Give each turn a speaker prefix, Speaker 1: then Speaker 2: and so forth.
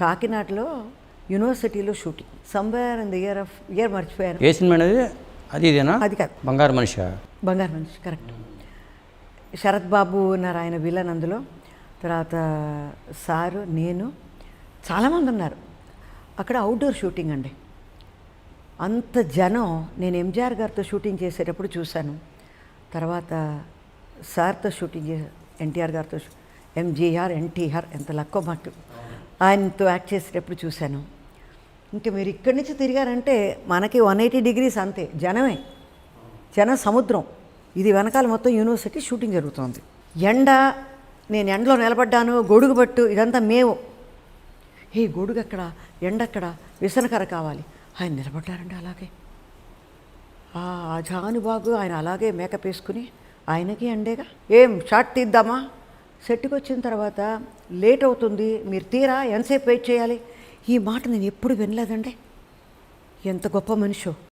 Speaker 1: కాకినాడలో యూనివర్సిటీలో shooting. Somewhere in the year of year మర్చిపోయాను.
Speaker 2: ఏ సినిమా అనేది? అది ఇదేనా?
Speaker 1: అది కాదు.
Speaker 2: బంగారు మనిషి?
Speaker 1: బంగారు మనిషి కరెక్ట్. శరత్ బాబు ఉన్నారు ఆయన విలన్ అందులో. తర్వాత సారు నేను చాలామంది ఉన్నారు. అక్కడ అవుట్డోర్ షూటింగ్ అండి. అంత జనం నేను ఎంజిఆర్ గారితో షూటింగ్ చేసేటప్పుడు చూశాను. తర్వాత సార్తో షూటింగ్ చే ఎన్టీఆర్ గారితో ఎంజీఆర్ ఎన్టీఆర్ ఎంత లక్కో మాకు. ఆయనతో యాక్ట్ చేసేటప్పుడు చూశాను. ఇంకా మీరు ఇక్కడి నుంచి తిరిగారంటే మనకి వన్ ఎయిటీ డిగ్రీస్ అంతే జనమే. జన సముద్రం. ఇది వెనకాల మొత్తం యూనివర్సిటీ షూటింగ్ జరుగుతోంది. ఎండ నేను ఎండలో నిలబడ్డాను గొడుగు పట్టు ఇదంతా మేము. ఏ గొడుగు ఎక్కడ? ఎండ ఎక్కడ? విసనకర కావాలి. ఆయన నిలబడ్డారండి అలాగే. ఆ జానుబాగు ఆయన అలాగే మేకప్ వేసుకుని ఆయనకి అండేగా ఏం షార్ట్ తీద్దామా? సెట్కి వచ్చిన తర్వాత లేట్ అవుతుంది మీరు తీరా ఎంతసేపు వెయిట్ చేయాలి? ఈ మాట నేను ఎప్పుడు వినలేదండి. ఎంత గొప్ప మనిషో.